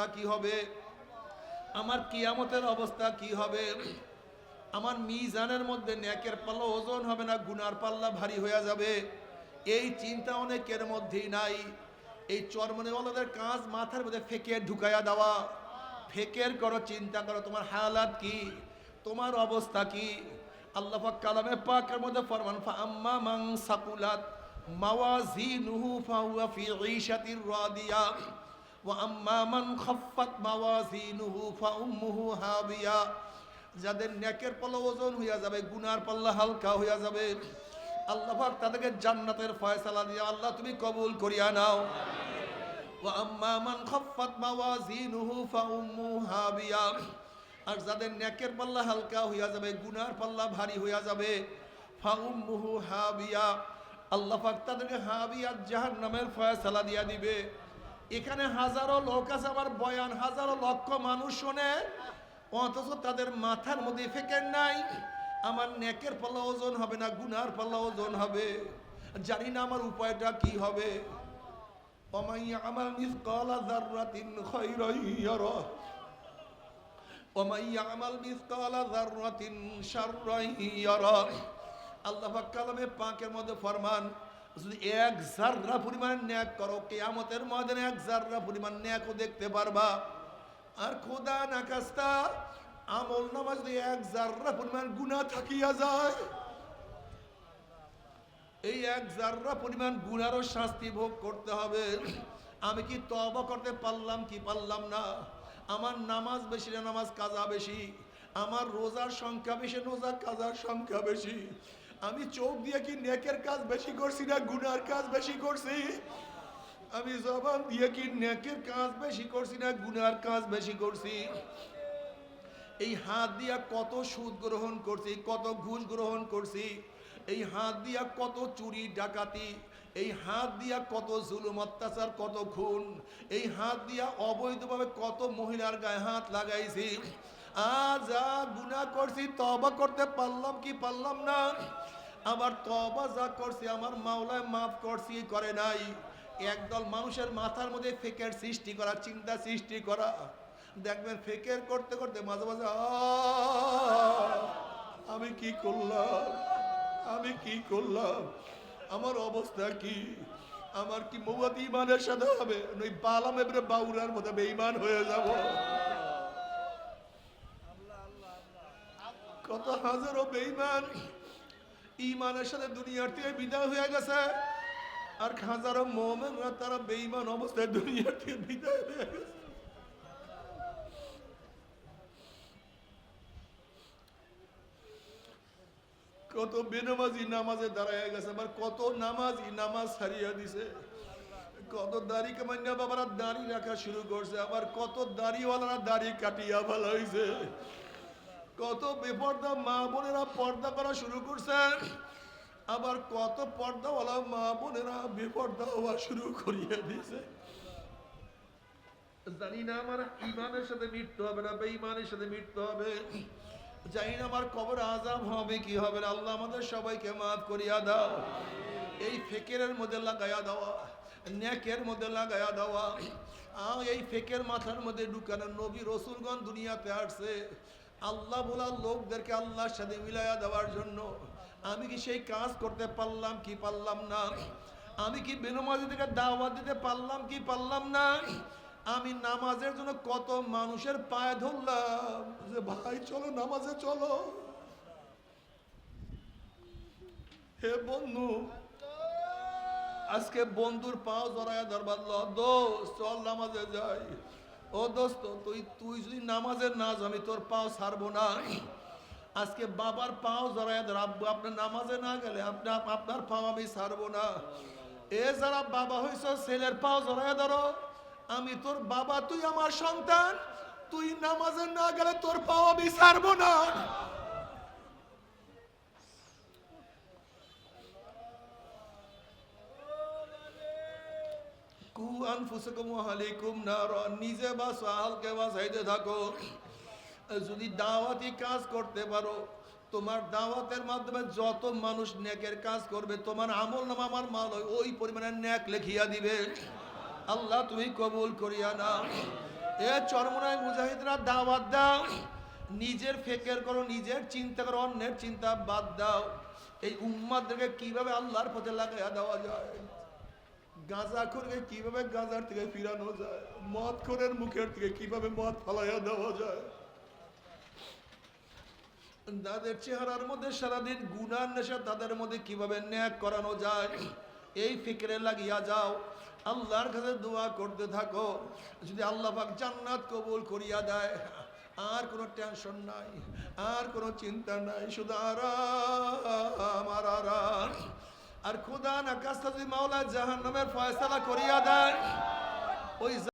অবস্থা কি হবে? আমার কিয়ামতের অবস্থা কি হবে? আমার মিজানের মধ্যে ন্যাকের পাল্লা ওজন হবে না, গুনার পাল্লা ভারী হয়ে যাবে। এই চিন্তা অনেকের মধ্যেই নাই। এই চরমনেওয়ালাদের কাজ মাথার মধ্যে ফেকে ঢুকাইয়া দেওয়া। ফেকের করো চিন্তা করো, তোমার হালাত কি? তোমার অবস্থা কি? আল্লাহ কালামে পাকের মধ্যে ফরমান আম্মা মাং সাকুলাত মাওয়াজিনুহু ফাহুয়া ফি ঈশাতির রাদিয়া। আম্মা মান খাফফাত মাওয়াজিনুহু ফাউম্মুহু হাবিয়া। যাদের নেকের পাল্লা ওজন হইয়া যাবে, গুনার পাল্লা হালকা হইয়া যাবে। আল্লাহ পাক তাদেরকে জান্নাতের ফয়সালা দিয়ে আল্লাহ তুমি কবুল করিয়া নাও। ওয়া আম্মা মান খাফফাত মাওয়াজিনুহু ফাউম্মু হাবিয়া। আর যাদের নেকের পাল্লা হালকা হইয়া যাবে, গুনার পাল্লা ভারী হইয়া যাবে ফাউম্মুহু হাবিয়া। আল্লাহ পাক তাদেরকে হাবিয়া জাহান্নামের ফয়সালা দিয়া দিবে। এখানে হাজারো লোক আছে আমার বয়ান হাজারো লক্ষ মানুষ শোনে। অথচ তাদের মাথার মধ্যে ফেকের নাই। আমার নেকের পাল্লা ওজন হবে না, গুনার পাল্লা ওজন হবে। জানি না আমার উপায়টা কি হবে। অমাইয়া আমার নিজ কলা জার্রাতিন খৈরইয়র অমাইয়া আমাল মিসকালা জার্রাতিন শাররাইয়র আল্লাহ কালামে পাঁকের মধ্যে ফরমান যদি এক জাররা পরিমাণ ন্যাক করো, কেয়ামতের ময়দানে এক জাররা পরিমাণ ন্যাকও দেখতে পারবা। আর খোদা না কাস্তা আমল নামাজ যদি এক জাররা পরিমাণ গুনাহ থাকিয়া যায়, এই এক জাররা পরিমাণ গুনারও শাস্তি ভোগ করতে হবে। আমি কি তবা করতে পারলাম কি পারলাম না? আমার নামাজ বেশি না নামাজ কাজা বেশি? আমার রোজার সংখ্যা বেশি, রোজার কাজার সংখ্যা বেশি? আমি চোখ দিয়ে কি নেকের কাজ বেশি করছি না গুনার কাজ বেশি করছি? আমি জবান দিয়ে কি নেকের কাজ বেশি করছি না গুনার কাজ বেশি করছি? এই হাত দিয়া কত সুদ গ্রহণ করছি, কত ঘুষ গ্রহণ করছি? এই হাত দিয়া কত চুরি, ডাকাতি? এই হাত দিয়া কত জুলুম, অত্যাচার, কত খুন? এই হাত দিয়া অবৈধভাবে কত মহিলার গায়ে হাত লাগাইছি? আজ যা গুনাহ করছি তবা করতে পারলাম কি পারলাম না? আবার তবা যা করছি, আমার মাওলায় মাফ করছি, করে নাই। একদল মানুষের মাথার মধ্যে ফেকের সৃষ্টি করা, চিন্তা সৃষ্টি করা। দেখবেন ফেকের করতে করতে মাঝে মাঝে আমি কি করলাম? আমি কি করলাম? আমার অবস্থা কি? আমার কি মৌয়াত ইমানের সাথে হবে? নই বালাম এবারে বাউরার মধ্যে বেঈমান হয়ে যাব। কত হাজারো বেঈমান ইমানের সাথে দুনিয়ার থেকে বিদায় হয়ে গেছে। আর হাজারো মোমেনরা তারা বেঈমান অবস্থায় দুনিয়ার থেকে বিদায় হয়ে গেছে। কত বেনামাজি নামাজে দাঁড়ায় গেছে, আবার কত নামাজি নামাজ হারিয়ে দিছে। কত দাড়ি কামাইনা বাবারা দাড়ি রাখা শুরু করছে, আবার কত দাড়িওয়ালারা দাড়ি কাটিয়া ভালো হয়েছে কত বেপর্দা মা বোনেরা পর্দা করা শুরু করছেন আবার কত পর্দাওয়ালা মা বোনেরা বেপর্দা হওয়া শুরু করিয়ে দিছে জানি আমার সাথে হবে না সাথে হবে। আমার কবর হবে কি হবে না, আল্লাহ আমাদের সবাইকে করিয়া দাও। এই মধ্যে মধ্যে এই ফেকের মাথার মধ্যে ঢুকানো নবী রসুলগঞ্জ দুনিয়াতে আসছে। আল্লাহ বলা লোকদেরকে আল্লাহর সাথে মিলাইয়া দেওয়ার জন্য। আমি কি সেই কাজ করতে পারলাম কি পারলাম না? আমি কি বেনমাজি থেকে দাওয়াত দিতে পারলাম কি পারলাম না? আমি নামাজের জন্য কত মানুষের পায়ে ধরলাম যে, ভাই, চলো নামাজে চলো। হে বন্ধু, আজকে বন্ধুর পাও জড়ায় ধরবার দোস্ত চল নামাজে যাই। ও দোস্ত তুই তুই যদি নামাজের না যাস, আমি তোর পাও ছাড়বো না। আজকে বাবার পাও জড়ায় আব্বু আপনার নামাজে না গেলে আপনার আপনার পাও আমি ছাড়বো না। এ যারা বাবা হইছ ছেলের পাও জড়ায় ধরো। আমি তোর বাবা তুই আমার সন্তান। তুই নামাজে না গেলে তোর পাও আমি ছাড়বো না। কু আনফুসাকুম আলাইকুম নার নিজে বাস আহলকে বাসাইতে থাকো। যদি দাওয়াতি কাজ করতে পারো, তোমার দাওয়াতের মাধ্যমে যত মানুষ নেকের কাজ করবে, তোমার আমল নাম আমার মাল হয়, ওই পরিমাণে ন্যাক লেখিয়া দিবে। আল্লাহ, তুমি কবুল করিয়া না এ চরমনায় মুজাহিদরা দাওয়াত দাও, নিজের ফেকের করো, নিজের চিন্তা করো, অন্যের চিন্তা বাদ দাও। এই উম্মাদেরকে কীভাবে আল্লাহর পথে লাগাইয়া দেওয়া যায়? গাঁজা করে কীভাবে গাঁজার থেকে ফিরানো যায়? মদ খোরের মুখের থেকে কীভাবে মদ ফালাইয়া দেওয়া যায়? তাদের চেহারার মধ্যে সারাদিন গুনার নেশা, তাদের মধ্যে কীভাবে ন্যাক করানো যায়? এই ফিকরে লাগিয়া যাও। আল্লাহর কাছে দোয়া করতে থাকো। যদি আল্লাহ পাক জান্নাত কবুল করিয়া দেয়, আর কোনো টেনশন নাই, আর কোনো চিন্তা নাই, শুধু আরাম, আর আরাম। আর খুদা না কাস্তা যদি মাওলা জাহান্নামের ফয়সালা করিয়া দেয় ওই